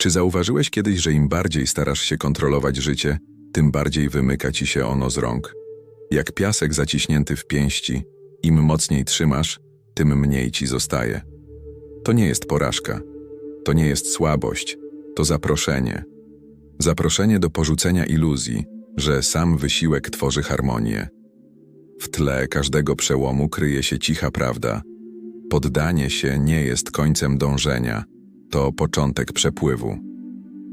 Czy zauważyłeś kiedyś, że im bardziej starasz się kontrolować życie, tym bardziej wymyka ci się ono z rąk? Jak piasek zaciśnięty w pięści, im mocniej trzymasz, tym mniej ci zostaje. To nie jest porażka, to nie jest słabość, to zaproszenie. Zaproszenie do porzucenia iluzji, że sam wysiłek tworzy harmonię. W tle każdego przełomu kryje się cicha prawda. Poddanie się nie jest końcem dążenia, to początek przepływu.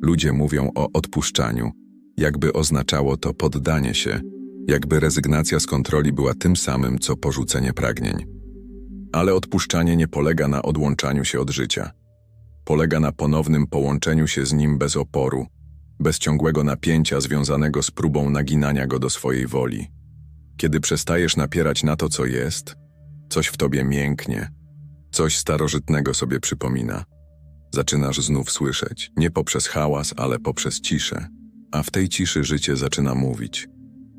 Ludzie mówią o odpuszczaniu, jakby oznaczało to poddanie się, jakby rezygnacja z kontroli była tym samym, co porzucenie pragnień. Ale odpuszczanie nie polega na odłączaniu się od życia. Polega na ponownym połączeniu się z nim bez oporu, bez ciągłego napięcia związanego z próbą naginania go do swojej woli. Kiedy przestajesz napierać na to, co jest, coś w tobie mięknie, coś starożytnego sobie przypomina. Zaczynasz znów słyszeć, nie poprzez hałas, ale poprzez ciszę, a w tej ciszy życie zaczyna mówić.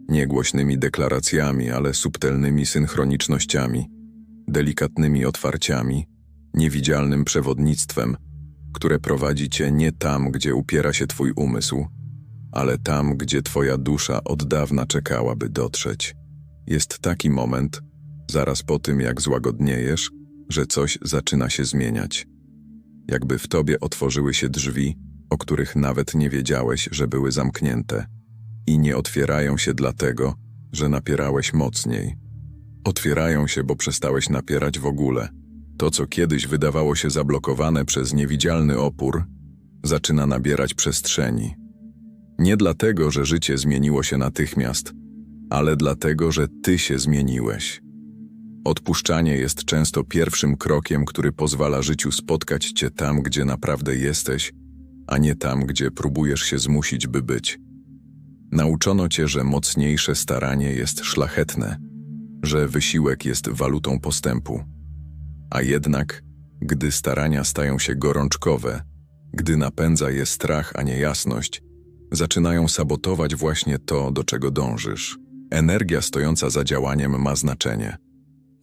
Nie głośnymi deklaracjami, ale subtelnymi synchronicznościami, delikatnymi otwarciami, niewidzialnym przewodnictwem, które prowadzi cię nie tam, gdzie upiera się twój umysł, ale tam, gdzie twoja dusza od dawna czekała, by dotrzeć. Jest taki moment, zaraz po tym jak złagodniejesz, że coś zaczyna się zmieniać. Jakby w tobie otworzyły się drzwi, o których nawet nie wiedziałeś, że były zamknięte. I nie otwierają się dlatego, że napierałeś mocniej. Otwierają się, bo przestałeś napierać w ogóle. To, co kiedyś wydawało się zablokowane przez niewidzialny opór, zaczyna nabierać przestrzeni. Nie dlatego, że życie zmieniło się natychmiast, ale dlatego, że ty się zmieniłeś. Odpuszczanie jest często pierwszym krokiem, który pozwala życiu spotkać cię tam, gdzie naprawdę jesteś, a nie tam, gdzie próbujesz się zmusić, by być. Nauczono cię, że mocniejsze staranie jest szlachetne, że wysiłek jest walutą postępu. A jednak, gdy starania stają się gorączkowe, gdy napędza je strach, a nie jasność, zaczynają sabotować właśnie to, do czego dążysz. Energia stojąca za działaniem ma znaczenie.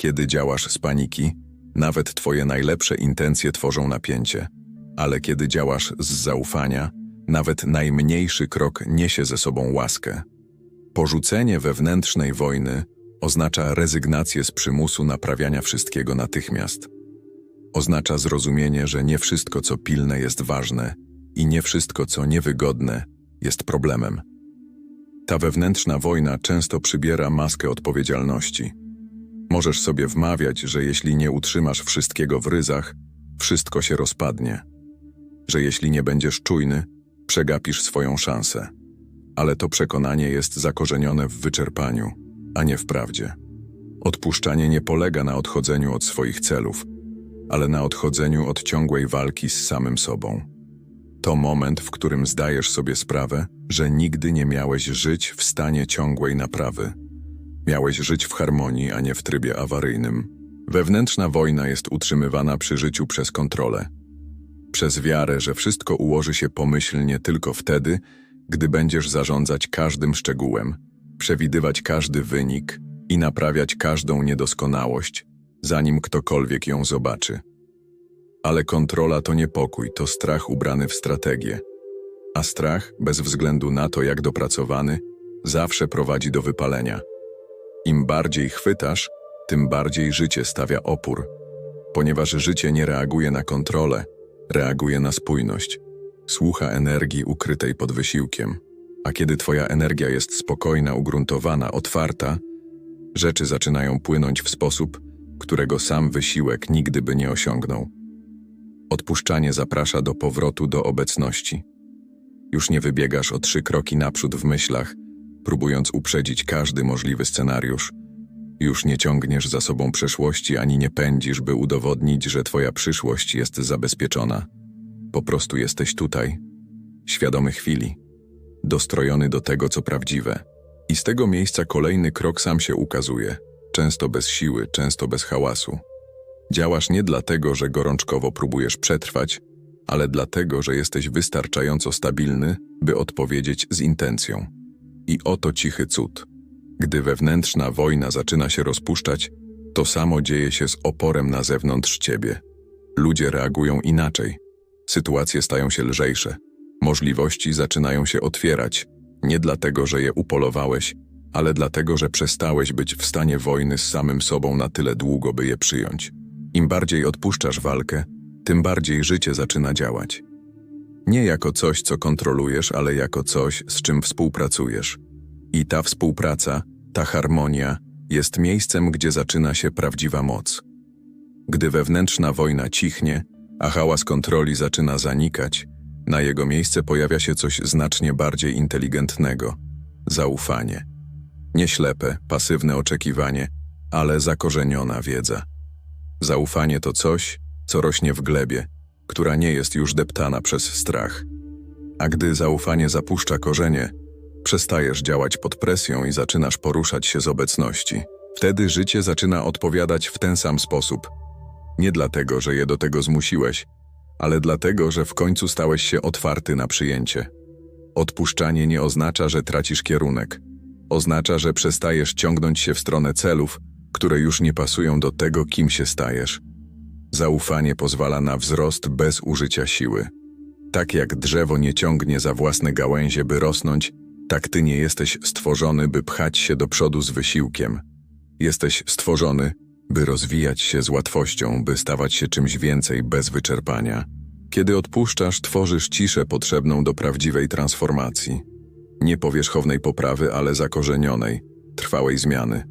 Kiedy działasz z paniki, nawet twoje najlepsze intencje tworzą napięcie, ale kiedy działasz z zaufania, nawet najmniejszy krok niesie ze sobą łaskę. Porzucenie wewnętrznej wojny oznacza rezygnację z przymusu naprawiania wszystkiego natychmiast. Oznacza zrozumienie, że nie wszystko, co pilne, jest ważne i nie wszystko, co niewygodne, jest problemem. Ta wewnętrzna wojna często przybiera maskę odpowiedzialności. Możesz sobie wmawiać, że jeśli nie utrzymasz wszystkiego w ryzach, wszystko się rozpadnie. Że jeśli nie będziesz czujny, przegapisz swoją szansę. Ale to przekonanie jest zakorzenione w wyczerpaniu, a nie w prawdzie. Odpuszczanie nie polega na odchodzeniu od swoich celów, ale na odchodzeniu od ciągłej walki z samym sobą. To moment, w którym zdajesz sobie sprawę, że nigdy nie miałeś żyć w stanie ciągłej naprawy. Miałeś żyć w harmonii, a nie w trybie awaryjnym. Wewnętrzna wojna jest utrzymywana przy życiu przez kontrolę. Przez wiarę, że wszystko ułoży się pomyślnie tylko wtedy, gdy będziesz zarządzać każdym szczegółem, przewidywać każdy wynik i naprawiać każdą niedoskonałość, zanim ktokolwiek ją zobaczy. Ale kontrola to nie pokój, to strach ubrany w strategię. A strach, bez względu na to, jak dopracowany, zawsze prowadzi do wypalenia. Im bardziej chwytasz, tym bardziej życie stawia opór, ponieważ życie nie reaguje na kontrolę, reaguje na spójność. Słucha energii ukrytej pod wysiłkiem. A kiedy twoja energia jest spokojna, ugruntowana, otwarta, rzeczy zaczynają płynąć w sposób, którego sam wysiłek nigdy by nie osiągnął. Odpuszczanie zaprasza do powrotu do obecności. Już nie wybiegasz o trzy kroki naprzód w myślach, próbując uprzedzić każdy możliwy scenariusz. Już nie ciągniesz za sobą przeszłości ani nie pędzisz, by udowodnić, że twoja przyszłość jest zabezpieczona. Po prostu jesteś tutaj, świadomy chwili, dostrojony do tego, co prawdziwe. I z tego miejsca kolejny krok sam się ukazuje, często bez siły, często bez hałasu. Działasz nie dlatego, że gorączkowo próbujesz przetrwać, ale dlatego, że jesteś wystarczająco stabilny, by odpowiedzieć z intencją. I oto cichy cud. Gdy wewnętrzna wojna zaczyna się rozpuszczać, to samo dzieje się z oporem na zewnątrz ciebie. Ludzie reagują inaczej. Sytuacje stają się lżejsze. Możliwości zaczynają się otwierać. Nie dlatego, że je upolowałeś, ale dlatego, że przestałeś być w stanie wojny z samym sobą na tyle długo, by je przyjąć. Im bardziej odpuszczasz walkę, tym bardziej życie zaczyna działać. Nie jako coś, co kontrolujesz, ale jako coś, z czym współpracujesz. I ta współpraca, ta harmonia jest miejscem, gdzie zaczyna się prawdziwa moc. Gdy wewnętrzna wojna cichnie, a hałas kontroli zaczyna zanikać, na jego miejsce pojawia się coś znacznie bardziej inteligentnego zaufanie. Nie ślepe, pasywne oczekiwanie, ale zakorzeniona wiedza. Zaufanie to coś, co rośnie w glebie, która nie jest już deptana przez strach. A gdy zaufanie zapuszcza korzenie, przestajesz działać pod presją i zaczynasz poruszać się z obecności. Wtedy życie zaczyna odpowiadać w ten sam sposób. Nie dlatego, że je do tego zmusiłeś, ale dlatego, że w końcu stałeś się otwarty na przyjęcie. Odpuszczanie nie oznacza, że tracisz kierunek. Oznacza, że przestajesz ciągnąć się w stronę celów, które już nie pasują do tego, kim się stajesz. Zaufanie pozwala na wzrost bez użycia siły. Tak jak drzewo nie ciągnie za własne gałęzie, by rosnąć, tak ty nie jesteś stworzony, by pchać się do przodu z wysiłkiem. Jesteś stworzony, by rozwijać się z łatwością, by stawać się czymś więcej bez wyczerpania. Kiedy odpuszczasz, tworzysz ciszę potrzebną do prawdziwej transformacji. Nie powierzchownej poprawy, ale zakorzenionej, trwałej zmiany.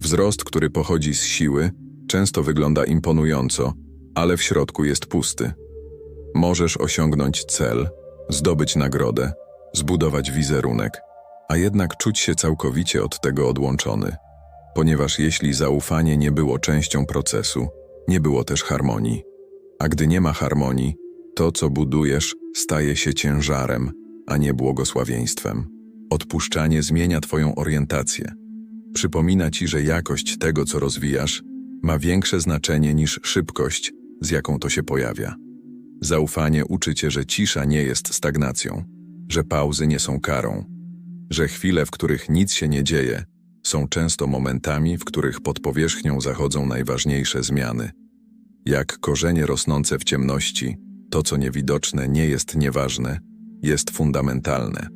Wzrost, który pochodzi z siły, często wygląda imponująco, ale w środku jest pusty. Możesz osiągnąć cel, zdobyć nagrodę, zbudować wizerunek, a jednak czuć się całkowicie od tego odłączony. Ponieważ jeśli zaufanie nie było częścią procesu, nie było też harmonii. A gdy nie ma harmonii, to co budujesz staje się ciężarem, a nie błogosławieństwem. Odpuszczanie zmienia Twoją orientację. Przypomina Ci, że jakość tego, co rozwijasz, ma większe znaczenie niż szybkość, z jaką to się pojawia. Zaufanie uczy Cię, że cisza nie jest stagnacją, że pauzy nie są karą, że chwile, w których nic się nie dzieje, są często momentami, w których pod powierzchnią zachodzą najważniejsze zmiany. Jak korzenie rosnące w ciemności, to co niewidoczne nie jest nieważne, jest fundamentalne.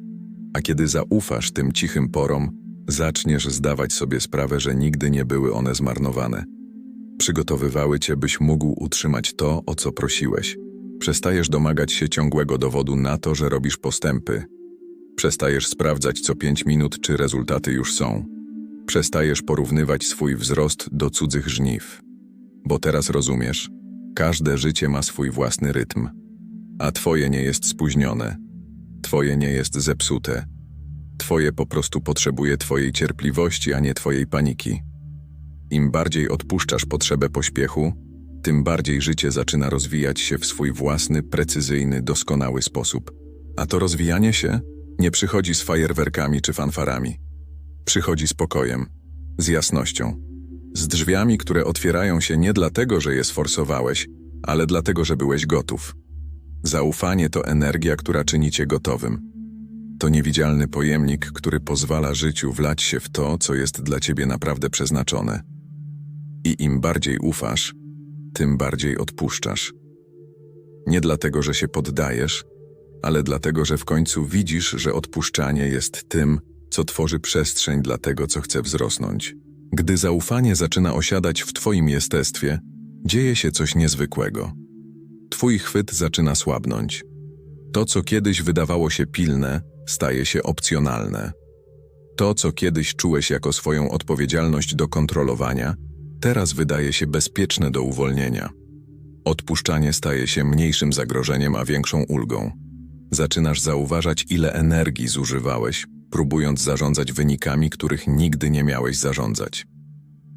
A kiedy zaufasz tym cichym porom, zaczniesz zdawać sobie sprawę, że nigdy nie były one zmarnowane. Przygotowywały cię, byś mógł utrzymać to, o co prosiłeś. Przestajesz domagać się ciągłego dowodu na to, że robisz postępy. Przestajesz sprawdzać co pięć minut, czy rezultaty już są. Przestajesz porównywać swój wzrost do cudzych żniw. Bo teraz rozumiesz, każde życie ma swój własny rytm, a twoje nie jest spóźnione, twoje nie jest zepsute. Twoje po prostu potrzebuje twojej cierpliwości, a nie twojej paniki. Im bardziej odpuszczasz potrzebę pośpiechu, tym bardziej życie zaczyna rozwijać się w swój własny, precyzyjny, doskonały sposób. A to rozwijanie się nie przychodzi z fajerwerkami czy fanfarami. Przychodzi z pokojem, z jasnością, z drzwiami, które otwierają się nie dlatego, że je sforsowałeś, ale dlatego, że byłeś gotów. Zaufanie to energia, która czyni cię gotowym. To niewidzialny pojemnik, który pozwala życiu wlać się w to, co jest dla ciebie naprawdę przeznaczone. I im bardziej ufasz, tym bardziej odpuszczasz. Nie dlatego, że się poddajesz, ale dlatego, że w końcu widzisz, że odpuszczanie jest tym, co tworzy przestrzeń dla tego, co chce wzrosnąć. Gdy zaufanie zaczyna osiadać w Twoim jestestwie, dzieje się coś niezwykłego. Twój chwyt zaczyna słabnąć. To, co kiedyś wydawało się pilne, staje się opcjonalne. To, co kiedyś czułeś jako swoją odpowiedzialność do kontrolowania, teraz wydaje się bezpieczne do uwolnienia. Odpuszczanie staje się mniejszym zagrożeniem, a większą ulgą. Zaczynasz zauważać, ile energii zużywałeś, próbując zarządzać wynikami, których nigdy nie miałeś zarządzać.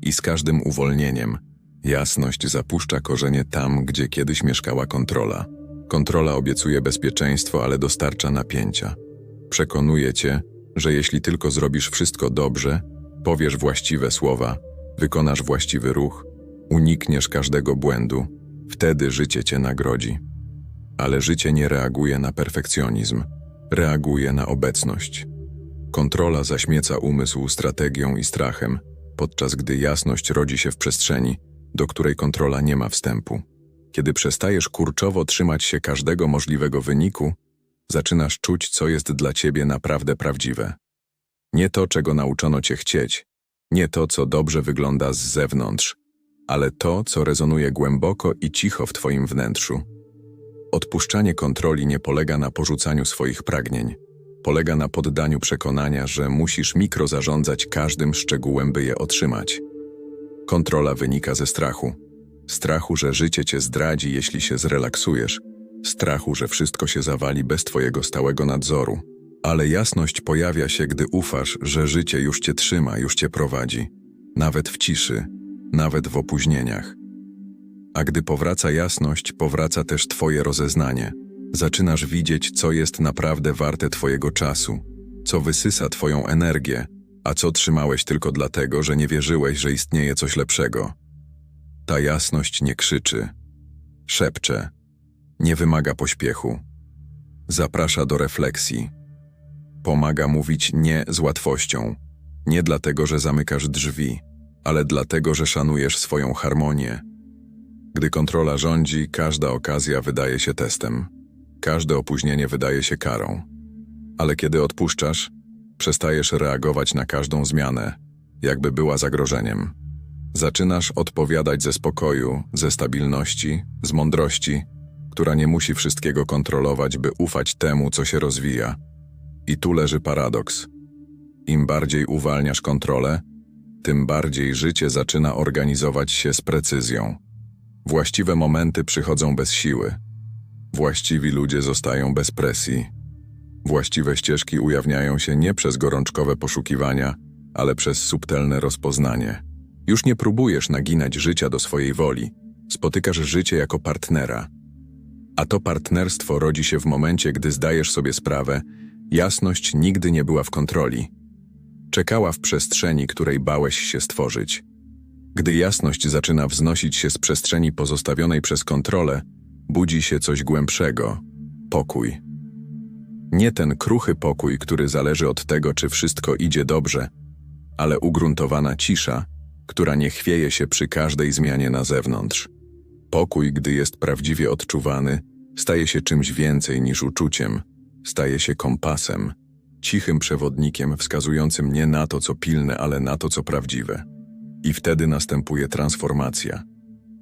I z każdym uwolnieniem jasność zapuszcza korzenie tam, gdzie kiedyś mieszkała kontrola. Kontrola obiecuje bezpieczeństwo, ale dostarcza napięcia. Przekonuje cię, że jeśli tylko zrobisz wszystko dobrze, powiesz właściwe słowa, wykonasz właściwy ruch, unikniesz każdego błędu, wtedy życie cię nagrodzi. Ale życie nie reaguje na perfekcjonizm, reaguje na obecność. Kontrola zaśmieca umysł strategią i strachem, podczas gdy jasność rodzi się w przestrzeni, do której kontrola nie ma wstępu. Kiedy przestajesz kurczowo trzymać się każdego możliwego wyniku, zaczynasz czuć, co jest dla ciebie naprawdę prawdziwe. Nie to, czego nauczono cię chcieć, nie to, co dobrze wygląda z zewnątrz, ale to, co rezonuje głęboko i cicho w twoim wnętrzu. Odpuszczanie kontroli nie polega na porzucaniu swoich pragnień. Polega na poddaniu przekonania, że musisz mikrozarządzać każdym szczegółem, by je otrzymać. Kontrola wynika ze strachu. Strachu, że życie cię zdradzi, jeśli się zrelaksujesz. Strachu, że wszystko się zawali bez twojego stałego nadzoru. Ale jasność pojawia się, gdy ufasz, że życie już cię trzyma, już cię prowadzi. Nawet w ciszy, nawet w opóźnieniach. A gdy powraca jasność, powraca też Twoje rozeznanie. Zaczynasz widzieć, co jest naprawdę warte Twojego czasu, co wysysa Twoją energię, a co trzymałeś tylko dlatego, że nie wierzyłeś, że istnieje coś lepszego. Ta jasność nie krzyczy, szepcze, nie wymaga pośpiechu, zaprasza do refleksji. Pomaga mówić nie z łatwością, nie dlatego, że zamykasz drzwi, ale dlatego, że szanujesz swoją harmonię. Gdy kontrola rządzi, każda okazja wydaje się testem. Każde opóźnienie wydaje się karą. Ale kiedy odpuszczasz, przestajesz reagować na każdą zmianę, jakby była zagrożeniem. Zaczynasz odpowiadać ze spokoju, ze stabilności, z mądrości, która nie musi wszystkiego kontrolować, by ufać temu, co się rozwija. I tu leży paradoks. Im bardziej uwalniasz kontrolę, tym bardziej życie zaczyna organizować się z precyzją. Właściwe momenty przychodzą bez siły. Właściwi ludzie zostają bez presji. Właściwe ścieżki ujawniają się nie przez gorączkowe poszukiwania, ale przez subtelne rozpoznanie. Już nie próbujesz naginać życia do swojej woli, spotykasz życie jako partnera. A to partnerstwo rodzi się w momencie, gdy zdajesz sobie sprawę, jasność nigdy nie była w kontroli. Czekała w przestrzeni, której bałeś się stworzyć. Gdy jasność zaczyna wznosić się z przestrzeni pozostawionej przez kontrolę, budzi się coś głębszego pokój. Nie ten kruchy pokój, który zależy od tego, czy wszystko idzie dobrze, ale ugruntowana cisza, która nie chwieje się przy każdej zmianie na zewnątrz. Pokój, gdy jest prawdziwie odczuwany, staje się czymś więcej niż uczuciem, staje się kompasem, cichym przewodnikiem wskazującym nie na to, co pilne, ale na to, co prawdziwe. I wtedy następuje transformacja.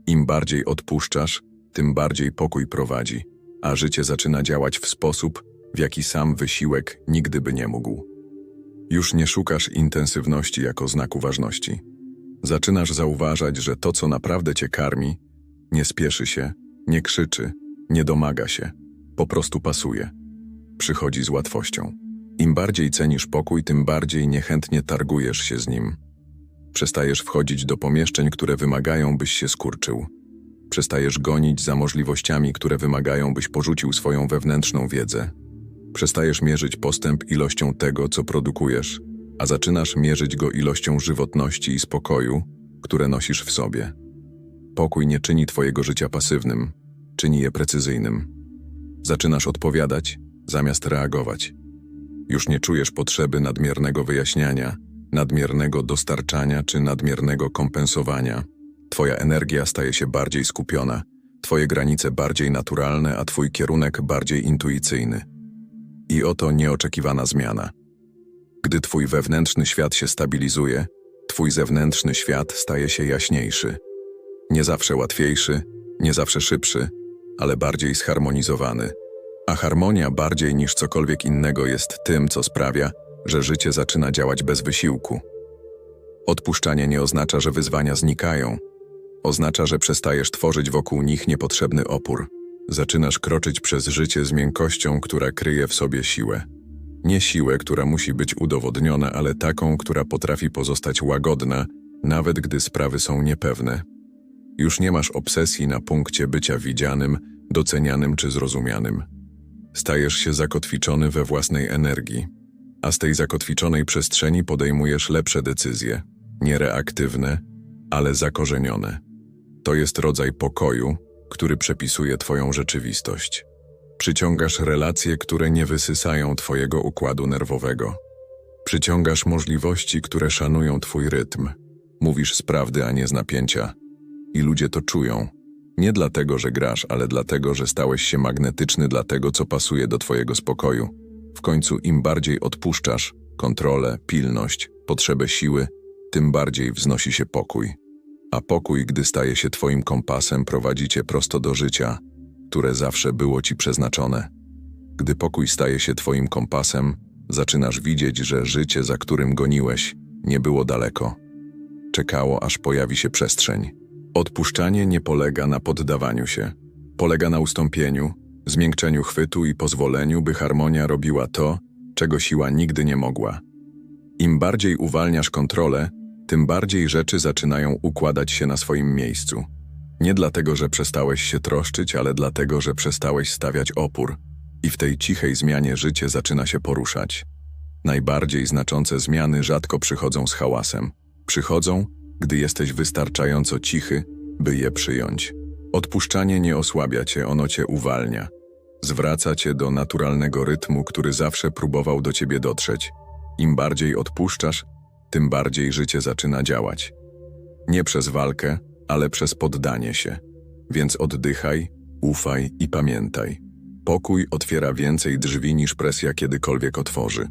Im bardziej odpuszczasz, tym bardziej pokój prowadzi, a życie zaczyna działać w sposób, w jaki sam wysiłek nigdy by nie mógł. Już nie szukasz intensywności jako znaku ważności. Zaczynasz zauważać, że to, co naprawdę cię karmi, nie spieszy się, nie krzyczy, nie domaga się, po prostu pasuje. Przychodzi z łatwością. Im bardziej cenisz pokój, tym bardziej niechętnie targujesz się z nim. Przestajesz wchodzić do pomieszczeń, które wymagają, byś się skurczył. Przestajesz gonić za możliwościami, które wymagają, byś porzucił swoją wewnętrzną wiedzę. Przestajesz mierzyć postęp ilością tego, co produkujesz, a zaczynasz mierzyć go ilością żywotności i spokoju, które nosisz w sobie. Pokój nie czyni twojego życia pasywnym, czyni je precyzyjnym. Zaczynasz odpowiadać, zamiast reagować. Już nie czujesz potrzeby nadmiernego wyjaśniania, nadmiernego dostarczania czy nadmiernego kompensowania. Twoja energia staje się bardziej skupiona, twoje granice bardziej naturalne, a twój kierunek bardziej intuicyjny. I oto nieoczekiwana zmiana. Gdy twój wewnętrzny świat się stabilizuje, twój zewnętrzny świat staje się jaśniejszy. Nie zawsze łatwiejszy, nie zawsze szybszy, ale bardziej zharmonizowany. A harmonia bardziej niż cokolwiek innego jest tym, co sprawia, że życie zaczyna działać bez wysiłku. Odpuszczanie nie oznacza, że wyzwania znikają. Oznacza, że przestajesz tworzyć wokół nich niepotrzebny opór. Zaczynasz kroczyć przez życie z miękkością, która kryje w sobie siłę. Nie siłę, która musi być udowodniona, ale taką, która potrafi pozostać łagodna, nawet gdy sprawy są niepewne. Już nie masz obsesji na punkcie bycia widzianym, docenianym czy zrozumianym. Stajesz się zakotwiczony we własnej energii, a z tej zakotwiczonej przestrzeni podejmujesz lepsze decyzje, nie reaktywne, ale zakorzenione. To jest rodzaj pokoju, który przepisuje Twoją rzeczywistość. Przyciągasz relacje, które nie wysysają Twojego układu nerwowego. Przyciągasz możliwości, które szanują Twój rytm. Mówisz z prawdy, a nie z napięcia. I ludzie to czują. Nie dlatego, że grasz, ale dlatego, że stałeś się magnetyczny dla tego, co pasuje do twojego spokoju. W końcu im bardziej odpuszczasz kontrolę, pilność, potrzebę siły, tym bardziej wznosi się pokój. A pokój, gdy staje się twoim kompasem, prowadzi cię prosto do życia, które zawsze było ci przeznaczone. Gdy pokój staje się twoim kompasem, zaczynasz widzieć, że życie, za którym goniłeś, nie było daleko. Czekało, aż pojawi się przestrzeń. Odpuszczanie nie polega na poddawaniu się. Polega na ustąpieniu, zmiękczeniu chwytu i pozwoleniu, by harmonia robiła to, czego siła nigdy nie mogła. Im bardziej uwalniasz kontrolę, tym bardziej rzeczy zaczynają układać się na swoim miejscu. Nie dlatego, że przestałeś się troszczyć, ale dlatego, że przestałeś stawiać opór i w tej cichej zmianie życie zaczyna się poruszać. Najbardziej znaczące zmiany rzadko przychodzą z hałasem. Przychodzą, gdy jesteś wystarczająco cichy, by je przyjąć. Odpuszczanie nie osłabia cię, ono cię uwalnia. Zwraca cię do naturalnego rytmu, który zawsze próbował do ciebie dotrzeć. Im bardziej odpuszczasz, tym bardziej życie zaczyna działać. Nie przez walkę, ale przez poddanie się. Więc oddychaj, ufaj i pamiętaj. Pokój otwiera więcej drzwi niż presja kiedykolwiek otworzy.